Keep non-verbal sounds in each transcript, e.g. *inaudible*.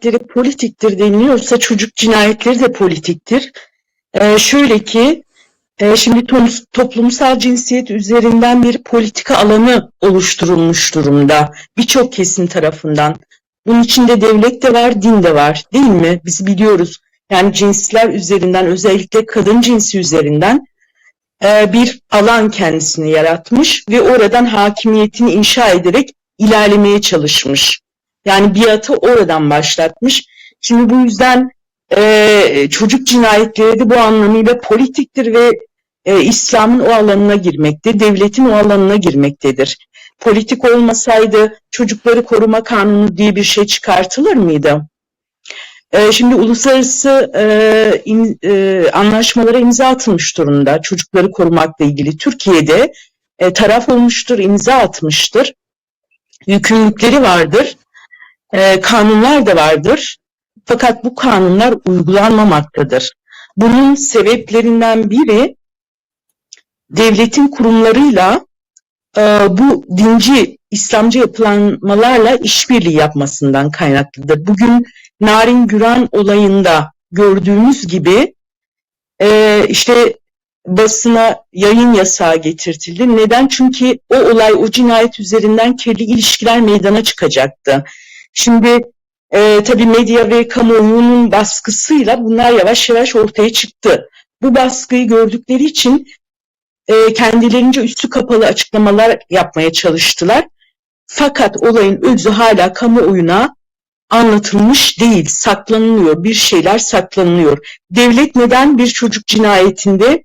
cinayetleri politiktir deniliyorsa çocuk cinayetleri de politiktir. Ee, şöyle ki e, şimdi to- toplumsal cinsiyet üzerinden bir politika alanı oluşturulmuş durumda birçok kesim tarafından. Bunun içinde devlet de var, din de var değil mi? Biz biliyoruz. Yani cinsler üzerinden özellikle kadın cinsi üzerinden e, bir alan kendisini yaratmış ve oradan hakimiyetini inşa ederek ilerlemeye çalışmış. Yani biatı oradan başlatmış. Şimdi bu yüzden e, çocuk cinayetleri de bu anlamıyla politiktir ve e, İslam'ın o alanına girmekte, devletin o alanına girmektedir. Politik olmasaydı çocukları koruma kanunu diye bir şey çıkartılır mıydı? E, şimdi uluslararası e, in, e, anlaşmalara imza atılmış durumda çocukları korumakla ilgili. Türkiye'de e, taraf olmuştur, imza atmıştır. Yükümlülükleri vardır, e, kanunlar da vardır. Fakat bu kanunlar uygulanmamaktadır. Bunun sebeplerinden biri devletin kurumlarıyla e, bu dinci, İslamcı yapılanmalarla işbirliği yapmasından kaynaklıdır. Bugün Narin Güran olayında gördüğümüz gibi e, işte basına yayın yasağı getirtildi. Neden? Çünkü o olay, o cinayet üzerinden kirli ilişkiler meydana çıkacaktı. Şimdi e, tabii medya ve kamuoyunun baskısıyla bunlar yavaş yavaş ortaya çıktı. Bu baskıyı gördükleri için e, kendilerince üstü kapalı açıklamalar yapmaya çalıştılar. Fakat olayın özü hala kamuoyuna anlatılmış değil, saklanılıyor, bir şeyler saklanılıyor. Devlet neden bir çocuk cinayetinde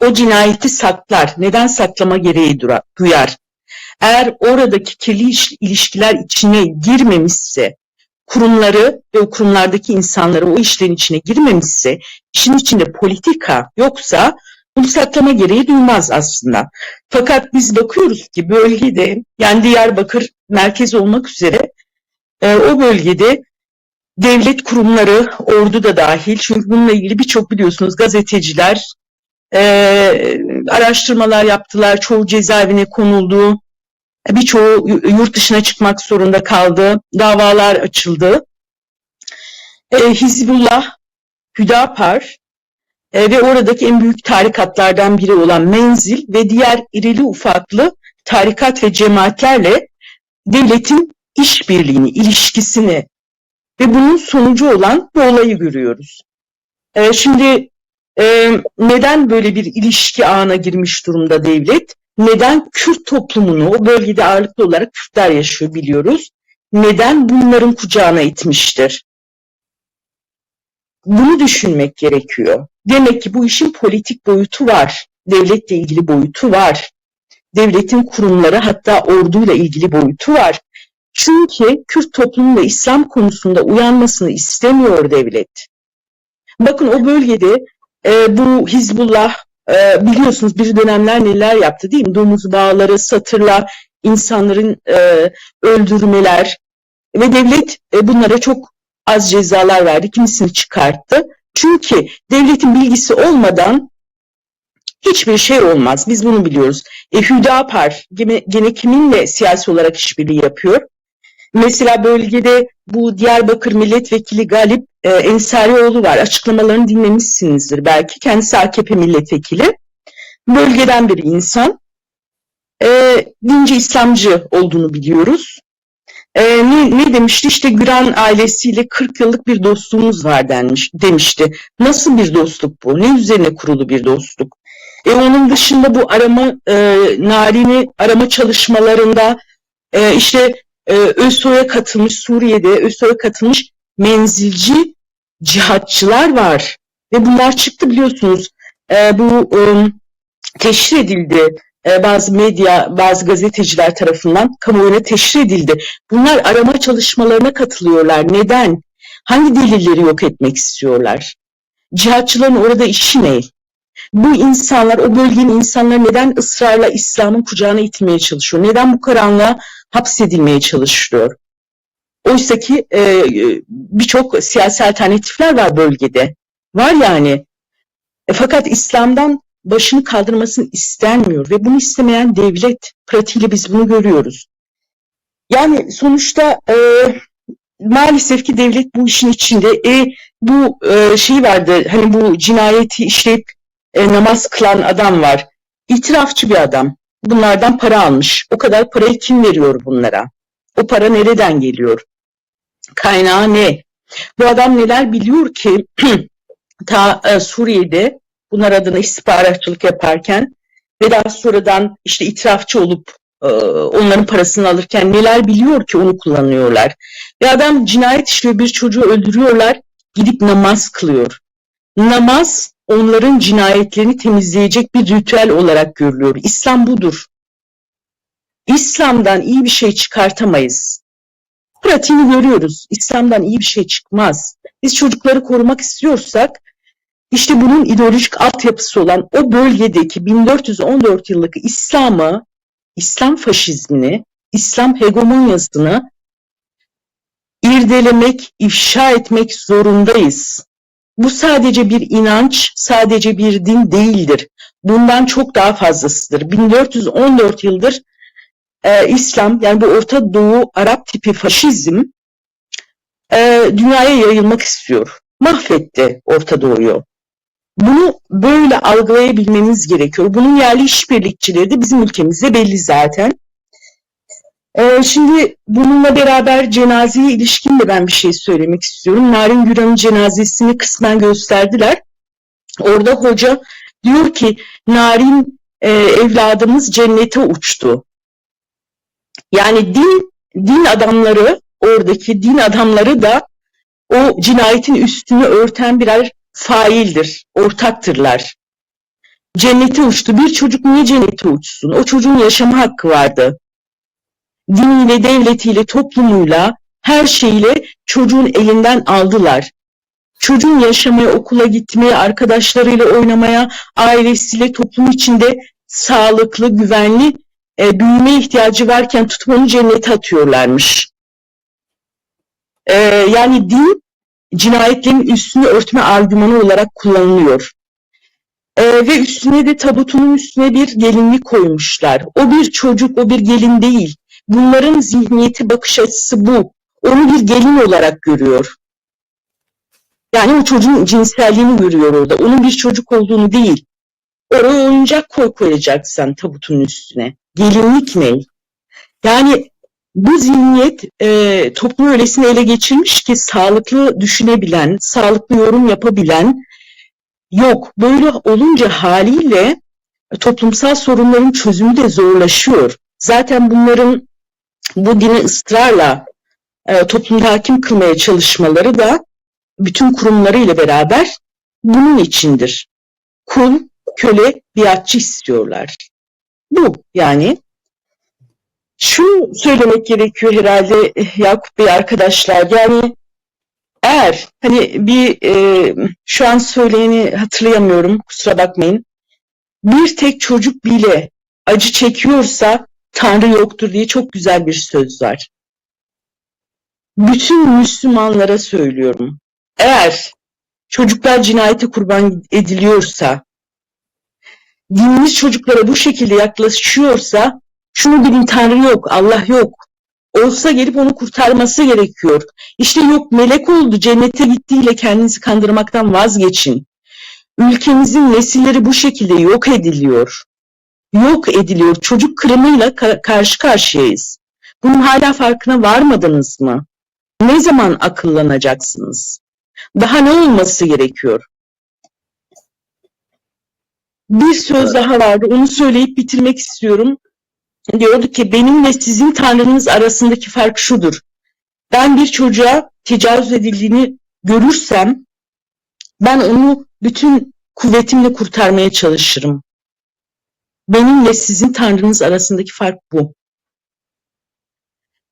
o cinayeti saklar? Neden saklama gereği duyar? Eğer oradaki kirli ilişkiler içine girmemişse, kurumları ve o kurumlardaki insanları o işlerin içine girmemişse, işin içinde politika yoksa bunu saklama gereği duymaz aslında. Fakat biz bakıyoruz ki bölgede yani Diyarbakır merkez olmak üzere e, o bölgede devlet kurumları, ordu da dahil çünkü bununla ilgili birçok biliyorsunuz gazeteciler e, araştırmalar yaptılar, çoğu cezaevine konuldu, birçoğu yurt dışına çıkmak zorunda kaldı, davalar açıldı. E, Hizbullah, Hüdapar e, ve oradaki en büyük tarikatlardan biri olan Menzil ve diğer irili ufaklı tarikat ve cemaatlerle devletin işbirliğini, ilişkisini ve bunun sonucu olan bu olayı görüyoruz. E, şimdi e, neden böyle bir ilişki ağına girmiş durumda devlet? Neden Kürt toplumunu, o bölgede ağırlıklı olarak Kürtler yaşıyor biliyoruz. Neden bunların kucağına itmiştir? Bunu düşünmek gerekiyor. Demek ki bu işin politik boyutu var. Devletle ilgili boyutu var. Devletin kurumları hatta orduyla ilgili boyutu var. Çünkü Kürt toplumu ve İslam konusunda uyanmasını istemiyor devlet. Bakın o bölgede e, bu Hizbullah e, biliyorsunuz bir dönemler neler yaptı değil mi? Domuz bağları, satırlar, insanların e, öldürmeler ve devlet e, bunlara çok az cezalar verdi. Kimisini çıkarttı. Çünkü devletin bilgisi olmadan hiçbir şey olmaz. Biz bunu biliyoruz. E, Hüdapar gene, gene kiminle siyasi olarak işbirliği yapıyor? Mesela bölgede bu Diyarbakır Milletvekili Galip e, Ensarioğlu var. Açıklamalarını dinlemişsinizdir belki. Kendisi AKP milletvekili. Bölgeden bir insan. E, dinci İslamcı olduğunu biliyoruz. E, ne, ne demişti? İşte Güran ailesiyle 40 yıllık bir dostluğumuz var denmiş, demişti. Nasıl bir dostluk bu? Ne üzerine kurulu bir dostluk? E, onun dışında bu arama e, narini arama çalışmalarında e, işte e, ÖSO'ya katılmış Suriye'de ÖSO'ya katılmış menzilci cihatçılar var. Ve bunlar çıktı biliyorsunuz. E, bu e, teşhir edildi e, bazı medya, bazı gazeteciler tarafından kamuoyuna teşhir edildi. Bunlar arama çalışmalarına katılıyorlar. Neden? Hangi delilleri yok etmek istiyorlar? Cihatçıların orada işi ne? Bu insanlar, o bölgenin insanları neden ısrarla İslam'ın kucağına itmeye çalışıyor? Neden bu karanlığa hapsedilmeye çalışıyor? Oysa ki e, birçok siyasi alternatifler var bölgede. Var yani. E, fakat İslam'dan başını kaldırmasını istenmiyor ve bunu istemeyen devlet pratiğiyle biz bunu görüyoruz. Yani sonuçta e, maalesef ki devlet bu işin içinde. E, bu e, şey vardı hani bu cinayeti işleyip e, namaz kılan adam var. İtirafçı bir adam. Bunlardan para almış. O kadar parayı kim veriyor bunlara? O para nereden geliyor? Kaynağı ne? Bu adam neler biliyor ki *clears throat* ta e, Suriye'de bunlar adına istihbaratçılık yaparken ve daha sonradan işte itirafçı olup e, onların parasını alırken neler biliyor ki onu kullanıyorlar. Ve adam cinayet işliyor bir çocuğu öldürüyorlar gidip namaz kılıyor. Namaz onların cinayetlerini temizleyecek bir ritüel olarak görülüyor. İslam budur. İslam'dan iyi bir şey çıkartamayız. Pratiğini görüyoruz. İslam'dan iyi bir şey çıkmaz. Biz çocukları korumak istiyorsak işte bunun ideolojik altyapısı olan o bölgedeki 1414 yıllık İslam'ı, İslam faşizmini, İslam hegemonyasını irdelemek, ifşa etmek zorundayız. Bu sadece bir inanç, sadece bir din değildir. Bundan çok daha fazlasıdır. 1414 yıldır e, İslam, yani bu Orta Doğu Arap tipi faşizm e, dünyaya yayılmak istiyor. Mahvetti Orta Doğu'yu. Bunu böyle algılayabilmemiz gerekiyor. Bunun yerli işbirlikçileri de bizim ülkemizde belli zaten. Ee, şimdi bununla beraber cenazeye ilişkin de ben bir şey söylemek istiyorum. Narin Güran'ın cenazesini kısmen gösterdiler. Orada hoca diyor ki Narin e, evladımız cennete uçtu. Yani din din adamları oradaki din adamları da o cinayetin üstünü örten birer faildir, ortaktırlar. Cennete uçtu. Bir çocuk niye cennete uçsun? O çocuğun yaşama hakkı vardı. Diniyle, devletiyle, toplumuyla, her şeyle çocuğun elinden aldılar. Çocuğun yaşamaya, okula gitmeye, arkadaşlarıyla oynamaya, ailesiyle, toplum içinde sağlıklı, güvenli e, büyüme ihtiyacı varken tutup onu cennete atıyorlarmış. E, yani din cinayetlerin üstünü örtme argümanı olarak kullanılıyor. Ee, ve üstüne de tabutunun üstüne bir gelinlik koymuşlar. O bir çocuk, o bir gelin değil. Bunların zihniyeti, bakış açısı bu. Onu bir gelin olarak görüyor. Yani o çocuğun cinselliğini görüyor orada. Onun bir çocuk olduğunu değil. Oraya oyuncak koy koyacaksan tabutun üstüne. Gelinlik ne? Yani bu zihniyet e, toplumu öylesine ele geçirmiş ki sağlıklı düşünebilen, sağlıklı yorum yapabilen yok. Böyle olunca haliyle toplumsal sorunların çözümü de zorlaşıyor. Zaten bunların bu dini ısrarla e, toplumda hakim kılmaya çalışmaları da bütün kurumlarıyla beraber bunun içindir. Kul, köle, biatçı istiyorlar. Bu yani şunu söylemek gerekiyor herhalde Yakup Bey arkadaşlar. Yani eğer hani bir e, şu an söyleyeni hatırlayamıyorum kusura bakmayın. Bir tek çocuk bile acı çekiyorsa Tanrı yoktur diye çok güzel bir söz var. Bütün Müslümanlara söylüyorum. Eğer çocuklar cinayete kurban ediliyorsa, dinimiz çocuklara bu şekilde yaklaşıyorsa şunu bilin Tanrı yok, Allah yok. Olsa gelip onu kurtarması gerekiyor. İşte yok melek oldu, cennete gittiğiyle kendinizi kandırmaktan vazgeçin. Ülkemizin nesilleri bu şekilde yok ediliyor. Yok ediliyor. Çocuk kırımıyla ka karşı karşıyayız. Bunun hala farkına varmadınız mı? Ne zaman akıllanacaksınız? Daha ne olması gerekiyor? Bir söz daha vardı. Onu söyleyip bitirmek istiyorum diyordu ki benimle sizin Tanrınız arasındaki fark şudur. Ben bir çocuğa tecavüz edildiğini görürsem ben onu bütün kuvvetimle kurtarmaya çalışırım. Benimle sizin Tanrınız arasındaki fark bu.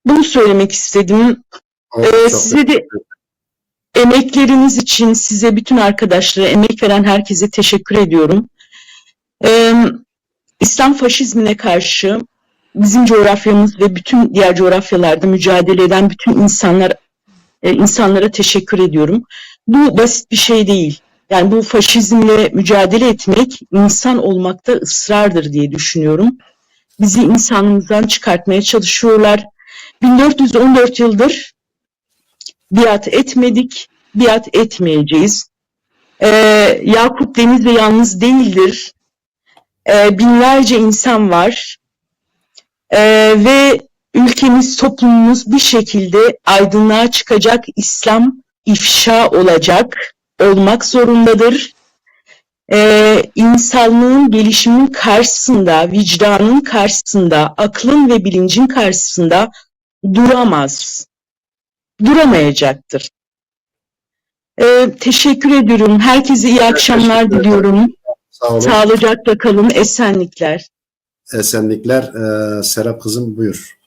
Bunu söylemek istedim. ee, size de emekleriniz için size bütün arkadaşlara, emek veren herkese teşekkür ediyorum. Ee, İslam faşizmine karşı bizim coğrafyamız ve bütün diğer coğrafyalarda mücadele eden bütün insanlar e, insanlara teşekkür ediyorum. Bu basit bir şey değil. Yani bu faşizmle mücadele etmek insan olmakta ısrardır diye düşünüyorum. Bizi insanımızdan çıkartmaya çalışıyorlar. 1414 yıldır biat etmedik, biat etmeyeceğiz. Ee, Yakup Deniz de yalnız değildir. Ee, binlerce insan var. Ee, ve ülkemiz, toplumumuz bir şekilde aydınlığa çıkacak, İslam ifşa olacak, olmak zorundadır. Ee, insanlığın gelişimin karşısında, vicdanın karşısında, aklın ve bilincin karşısında duramaz. Duramayacaktır. Ee, teşekkür ediyorum. Herkese iyi akşamlar diliyorum. Sağ olun. Sağlıcakla kalın, esenlikler. Esenlikler. Ee, Serap kızım buyur.